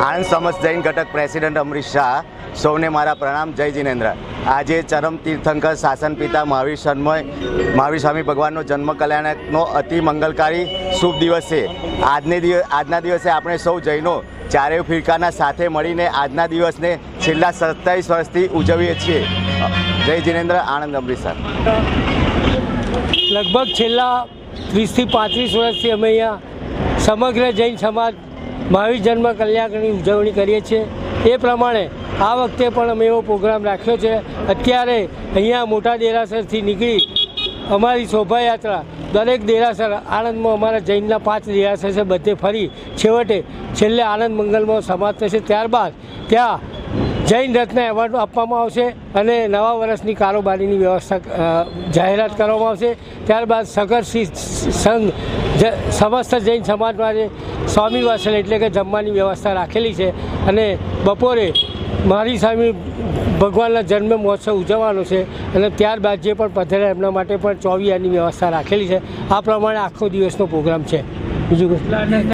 આણંદ સમસ્ત જૈન ઘટક પ્રેસિડેન્ટ અમરીશ શાહ, સૌને મારા પ્રણામ, જય જિનેન્દ્ર. આજે ચરમ તીર્થંકર શાસન પિતા મહાવીર શર્મય મહાવીર સ્વામી ભગવાનનો જન્મ કલ્યાણકનો અતિ મંગલકારી શુભ દિવસ. છે આજને દિવસ આજના દિવસે આપણે સૌ જૈનો ચારેય ફિરકાના સાથે મળીને આજના દિવસને છેલ્લા સત્તાવીસ વર્ષથી ઉજવીએ છીએ. જય જિનેન્દ્ર, આણંદ અમરીશર લગભગ છેલ્લા વીસથી પાંત્રીસ વર્ષથી અમે અહીંયા સમગ્ર જૈન સમાજ મહાવીર જન્મ કલ્યાણની ઉજવણી કરીએ છીએ. એ પ્રમાણે આ વખતે પણ અમે એવો પ્રોગ્રામ રાખ્યો છે. અત્યારે અહીંયા મોટા દેરાસરથી નીકળી અમારી શોભાયાત્રા દરેક દેરાસર આણંદમાં અમારા જૈનના પાંચ દેરાસર છે, બધે ફરી છેવટે છેલ્લે આનંદ મંગલમાં સમાપ્ત થશે. ત્યારબાદ ત્યાં જૈન રત્ન એવોર્ડ આપવામાં આવશે અને નવા વર્ષની કારોબારીની વ્યવસ્થા જાહેરાત કરવામાં આવશે. ત્યારબાદ સગરસિંહ સંઘ સમસ્ત જૈન સમાજ માટે સ્વામી વાસણ એટલે કે જમવાની વ્યવસ્થા રાખેલી છે અને બપોરે મારી સ્વામી ભગવાનના જન્મ મહોત્સવ ઉજવવાનો છે અને ત્યારબાદ જે પણ પધાર્યા એમના માટે પણ ચોવીયાની વ્યવસ્થા રાખેલી છે. આ પ્રમાણે આખો દિવસનો પ્રોગ્રામ છે. બીજું